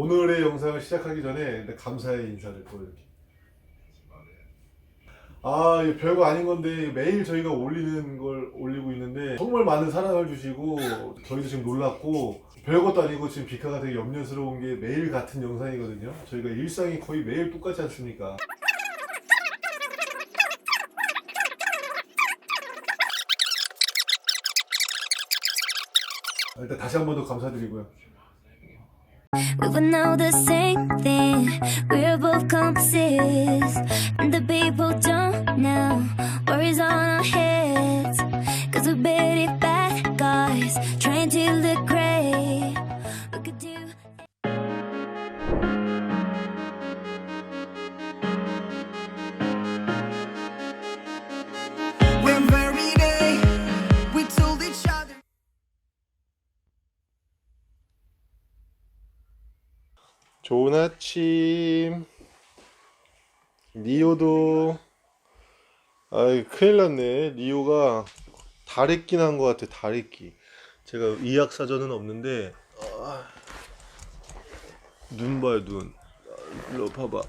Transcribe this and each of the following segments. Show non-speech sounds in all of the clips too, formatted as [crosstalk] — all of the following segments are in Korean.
오늘의 영상을 시작하기 전에 감사의 인사를 또 이렇게. 아, 별거 아닌 건데 매일 저희가 올리는 걸 올리고 있는데 정말 많은 사랑을 주시고 저희도 지금 놀랐고 별것도 아니고 지금 비카가 되게 염려스러운 게 매일 같은 영상이거든요. 저희가 일상이 거의 매일 똑같지 않습니까? 아, 일단 다시 한 번 더 감사드리고요. We would know the same thing. We're both compasses. And the people don't know. Worries on our heads. Cause we're pretty 좋은 아침. 리오도 아이 큰일 났네. 리오가 다래끼 난 것 같아. 다래끼. 제가 의학 사전은 없는데 아, 눈 봐요 눈. 아, 일로 봐봐.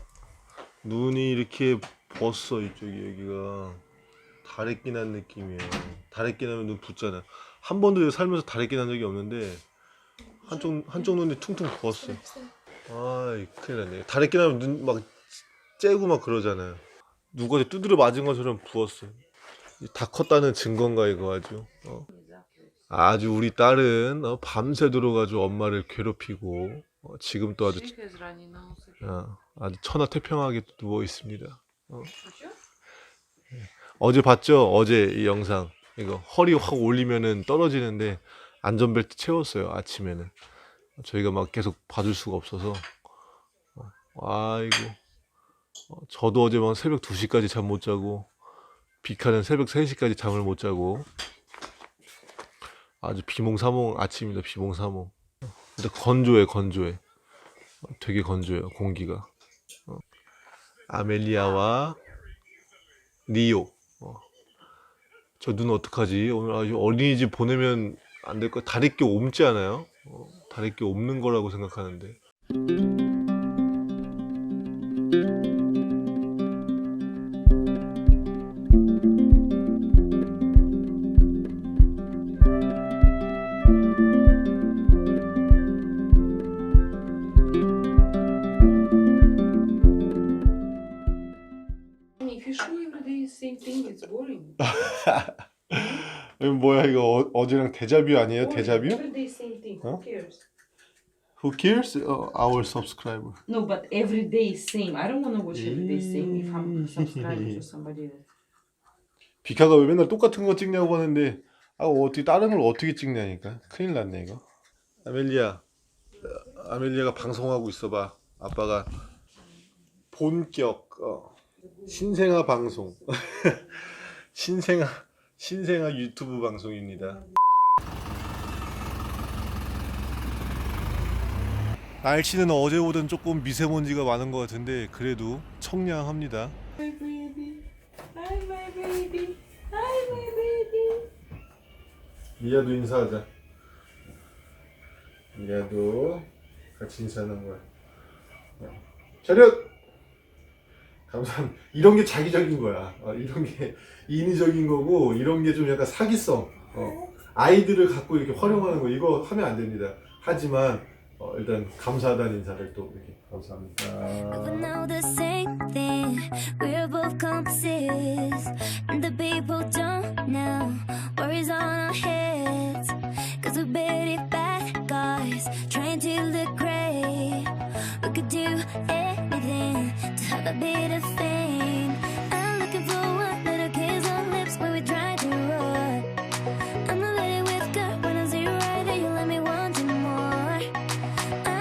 눈이 이렇게 벗어 이쪽이 여기가 다래끼 난 느낌이에요. 다래끼 나면 눈 붓잖아. 한 번도 살면서 다래끼 난 적이 없는데 한쪽 한쪽 눈이 퉁퉁 부었어. 아이 큰일 났네. 다래끼 나면 눈 막 째고 막 그러잖아요. 누가 두드려 맞은 것처럼 부었어 다 컸다는 증거인가 이거 아주? 어. 아주 우리 딸은 어, 밤새도록 아주 엄마를 괴롭히고 어, 지금 또 아주. 어, 아주 천하태평하게 누워 있습니다. 어. 어제 봤죠? 어제 이 영상. 이거 허리 확 올리면은 떨어지는데 안전벨트 채웠어요 아침에는 저희가 막 계속 봐줄 수가 없어서. 어, 아이고. 어, 저도 어제 막 새벽 2시까지 잠 못 자고 비카는 새벽 3시까지 잠을 못 자고. 아주 비몽사몽 아침입니다 비몽사몽. 근데 건조해 건조해. 어, 되게 건조해요 공기가. 어. 아멜리아와 어. 저눈 어떡하지? 오늘 아주 어린이집 보내면 안 될 거 다리끼 옮지 않아요? 어, 다리끼 옮는 거라고 생각하는데 If you show every day the same thing, it's boring. 뭐야 이거 어, 제랑 데자뷰 아니에요? 데자뷰? Every day same thing. Who cares? Who cares? Uh, our subscriber No, but every day same. I don't want to watch every day same if I'm subscribing to somebody else. 비카가 왜 맨날 똑같은 거 찍냐고 하는데 아 어떻게 다른 걸 어떻게 찍냐니까 큰일 났네 이거 아멜리아 어, 아멜리아가 방송하고 있어봐 아빠가 본격 어, 신생아 방송 신생아 신생아 유튜브 방송입니다 날씨는 어제보단 조금 미세먼지가 많은 것 같은데 그래도 청량합니다 My baby. Hi, my baby. Hi, my baby. 미야도 인사하자. 미야도 같이 인사하는 거야. 어. 차렷! 감사합니다. 이런 게 자기적인 거야. 어, 이런 게 인위적인 거고, 이런 게 좀 약간 사기성. 어. 아이들을 갖고 이렇게 활용하는 거, 이거 하면 안 됩니다. 하지만, 어, 일단 감사하다는 인사를 또 이렇게 감사합니다.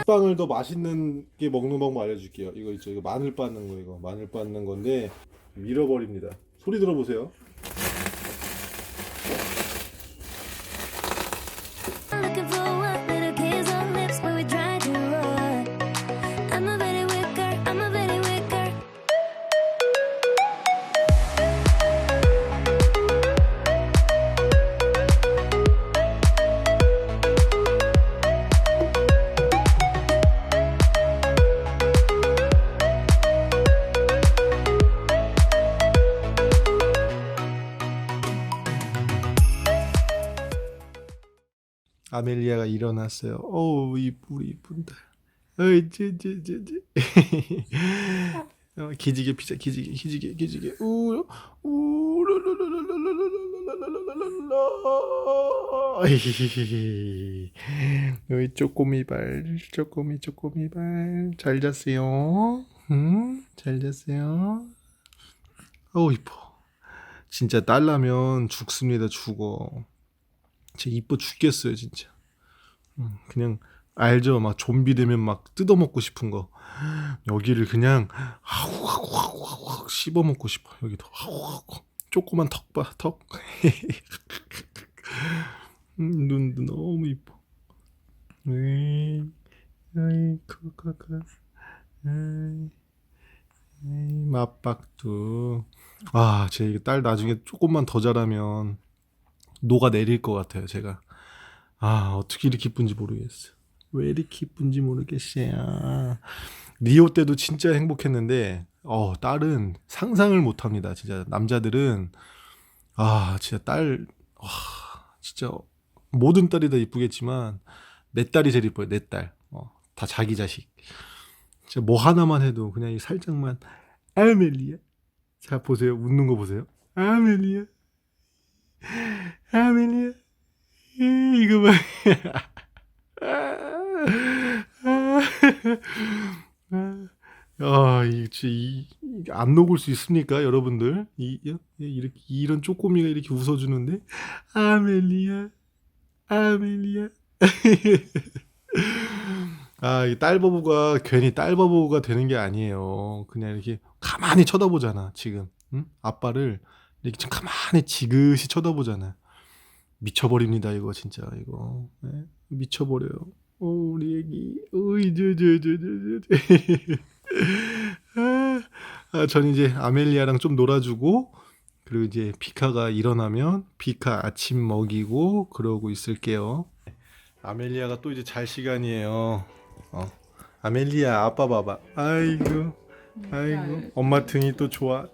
빵을 더 맛있는 게 먹는 방법 알려줄게요. 이거 있죠. 이거 마늘 빻는 거 이거 마늘 빻는 건데 밀어버립니다. 소리 들어보세요. 아멜리아가 일어났어요. 어우 이쁘 이쁜 딸. 어이 찌찌찌찌. 어, 기지개 피자 기지개 기지개 기지개 우우르르르르르르르르르르르 여기 쪼꼬미 발 쪼꼬미 쪼꼬미 발잘 잤어요 음잘 잤어요 어우 이뻐 진짜 딸라면 죽습니다 죽어 진짜 이뻐 죽겠어요 진짜. 음, 그냥 알죠. 막 좀비 되면 막 뜯어먹고 싶은 거. 여기를 그냥 하우 하우 하우 하우 씹어먹고 싶어. 여기도 하우 하우. 조그만 턱 봐, 턱. [laughs] 음, 너무 이뻐. 에이, 맞박두. 아, 제 이게 딸 나중에 조금만 더 자라면 녹아 내릴 것 같아요, 제가. 아, 어떻게 이렇게 이쁜지 모르겠어. 왜 이렇게 이쁜지 모르겠어요. 리오 때도 진짜 행복했는데, 어, 딸은 상상을 못 합니다. 진짜 남자들은, 아, 진짜 딸, 와, 진짜 모든 딸이 다 이쁘겠지만, 내 딸이 제일 이뻐요, 내 딸. 어, 다 자기 자식. 진짜 뭐 하나만 해도 그냥 이 살짝만, 아멜리아. 자, 보세요. 웃는 거 보세요. 아멜리아. 아, 이, 안 녹을 수 있습니까, 여러분들? 이, 이- 이렇게, 이런 쪼꼬미가 이렇게 웃어주는데? 아멜리아, 아멜리아. 아, 이 딸바보가 괜히 딸바보가 되는 게 아니에요. 그냥 이렇게 가만히 쳐다보잖아, 지금. 응? 아빠를 이렇게 좀 가만히 지그시 쳐다보잖아. 미쳐버립니다, 이거 진짜, 이거. 네? 미쳐버려요. 오, 우리 애기. 오이, 저, 저, 저, 저, 저, 저. [laughs] 아, 아, 전 이제 아멜리아랑 좀 놀아주고, 그리고 이제 피카가 일어나면 피카 아침 먹이고, 그러고 있을게요. 아멜리아가 또 이제 잘 시간이에요. 어. 아멜리아, 아빠 봐봐. 아이고, 아이고. 엄마 등이 또 좋아.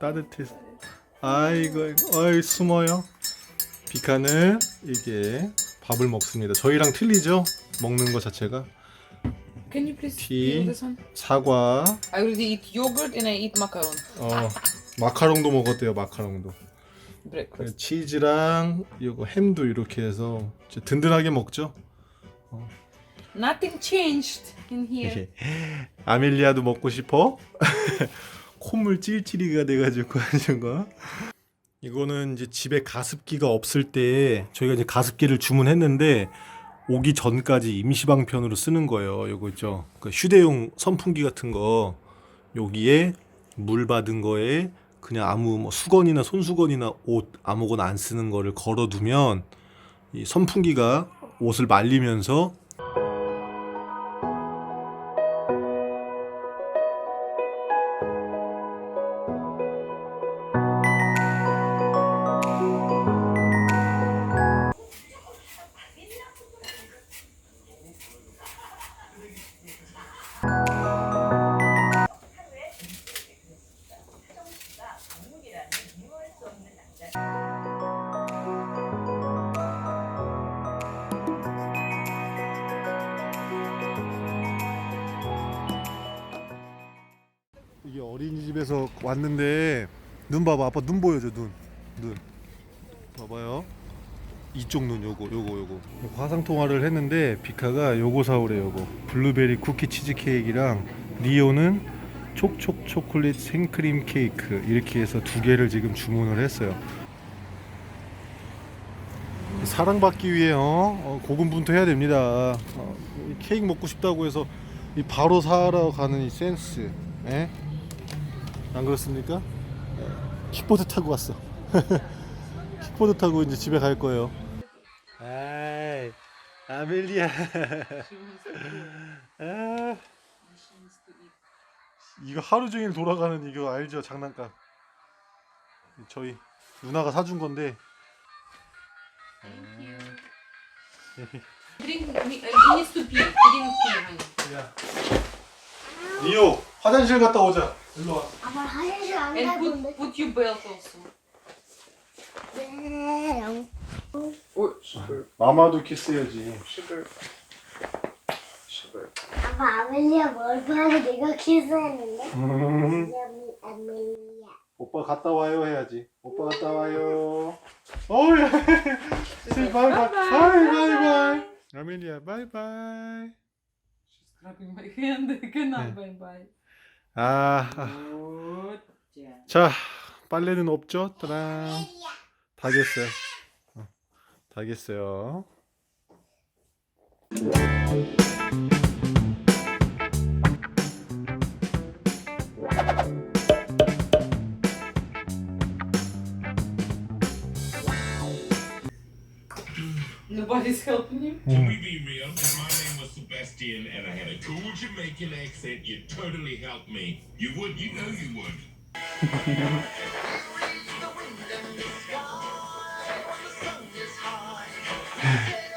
아이고, 아이고, 아이, 숨어요. 비카는 이게 밥을 먹습니다. 저희랑 틀리죠? 먹는 거 자체가 Can you please Tea. peel this one? 사과, I already eat yogurt and I eat macaron. 어 마카롱도 먹었대요. 마카롱도. Breakfast. 치즈랑 이거 햄도 이렇게 해서 이제 든든하게 먹죠. Nothing changed in here. 아멜리아도 먹고 싶어? 콧물 찔찔이가 돼가지고 하는 거. 이거는 이제 집에 가습기가 없을 때 저희가 이제 가습기를 주문했는데 오기 전까지 임시방편으로 쓰는 거예요. 요거 있죠. 그 휴대용 선풍기 같은 거 여기에 물 받은 거에 그냥 아무 뭐 수건이나 손수건이나 옷 아무거나 안 쓰는 거를 걸어두면 이 선풍기가 옷을 말리면서 왔는데 눈 봐봐. 아빠 눈 보여줘 눈눈. 봐봐요. 이쪽 눈 요거 요거 요거. 화상 통화를 했는데 비카가 요거 사오래 요거. 블루베리 쿠키 치즈 케이크랑 리오는 촉촉 초콜릿 생크림 케이크. 이렇게 해서 두 개를 지금 주문을 했어요. 사랑받기 위해 어, 어, 고군분투 해야 됩니다. 어, 이 케이크 먹고 싶다고 해서 이 바로 사러 가는 이 센스 에? 안 그렇습니까? 네. 킥보드 타고 왔어. [laughs] 킥보드 타고 이제 집에 갈 거예요. 아이, 아멜리아. 아, 이거 하루 종일 돌아가는 이거 알죠? 장난감. 저희 누나가 사준 건데. Drink, he needs to pee. He didn't pee, honey. 야, 니오 화장실 갔다 오자. 일로 와. 아빠 화장실 안 And 건데. put your belt also. 네. Oj, super, 마마도 키스해야지. super, super. 아빠 아멜리아 뭘 봐도 내가 키스했는데? 음, 아멜리아 오빠 갔다 와요 해야지. 오빠 갔다 와요. 어우야. [laughs] 바이바이. 바이바이. 아멜리아 바이바이. Grabbing my hand. Genau, bye bye. 아, Good job. 자 빨래는 없죠? 따란. 다 됐어요. 어, 다 됐어요. Nobody's helping you? To be be real, if my name Sebastian and I had a cool Jamaican accent, you'd totally help me. You would, you know you would. [laughs]